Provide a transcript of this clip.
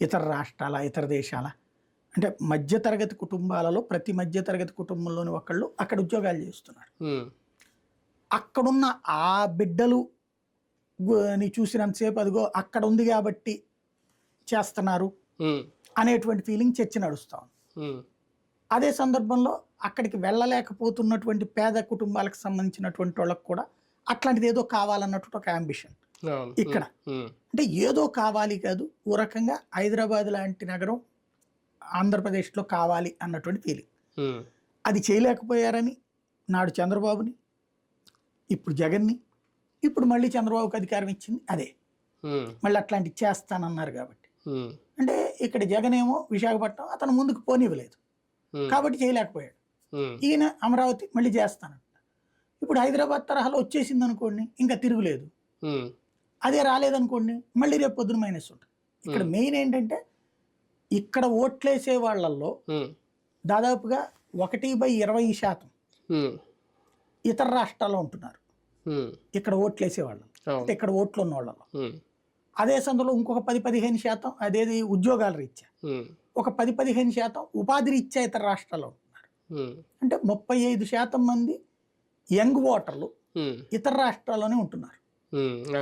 ఇతర రాష్ట్రాల ఇతర దేశాల అంటే మధ్యతరగతి కుటుంబాలలో ప్రతి మధ్యతరగతి కుటుంబంలోని ఒకళ్ళు అక్కడ ఉద్యోగాలు చేస్తున్నారు. అక్కడున్న ఆ బిడ్డలు ని చూసినంతసేపు అదిగో అక్కడ ఉంది కాబట్టి చేస్తున్నారు అనేటువంటి ఫీలింగ్ చర్చ నడుస్తా అదే సందర్భంలో అక్కడికి వెళ్ళలేకపోతున్నటువంటి పేద కుటుంబాలకు సంబంధించినటువంటి వాళ్ళకి కూడా అట్లాంటిది ఏదో కావాలన్నటువంటి ఒక అంబిషన్. ఇక్కడ. అంటే ఏదో కావాలి కాదు ఓ రకంగా హైదరాబాద్ లాంటి నగరం ఆంధ్రప్రదేశ్లో కావాలి అన్నటువంటి ఫీలింగ్ అది చేయలేకపోయారని నాడు చంద్రబాబుని ఇప్పుడు జగన్ని ఇప్పుడు మళ్ళీ చంద్రబాబుకి అధికారం ఇచ్చింది అదే. మళ్ళీ అట్లాంటివి చేస్తానన్నారు కాబట్టి. అంటే ఇక్కడ జగన్ ఏమో విశాఖపట్నం అతను ముందుకు పోనివ్వలేదు. కాబట్టి చేయలేకపోయాడు. ఈయన అమరావతి మళ్ళీ చేస్తానంట. ఇప్పుడు హైదరాబాద్ తరహాలో వచ్చేసింది అనుకోండి ఇంకా తిరుగులేదు. అదే రాలేదనుకోండి మళ్ళీ రేపు పొద్దున మైనస్ ఉంటుంది. ఇక్కడ మెయిన్ ఏంటంటే ఇక్కడ ఓట్లేసే వాళ్ళల్లో దాదాపుగా ఒకటి బై ఇరవై శాతం ఇతర రాష్ట్రాల్లో ఉంటున్నారు. ఇక్కడ ఓట్లేసే వాళ్ళు. అంటే ఇక్కడ ఓట్లు ఉన్న వాళ్ళలో అదే సందులో ఇంకొక పది పదిహేను శాతం అదేది ఉద్యోగాల రీత్యా. ఒక పది పదిహేను శాతం ఉపాధి రీత్యా ఇతర రాష్ట్రాల్లో ఉంటున్నారు. అంటే ముప్పై ఐదు శాతం మంది యంగ్ ఓటర్లు ఇతర రాష్ట్రాల్లోనే ఉంటున్నారు.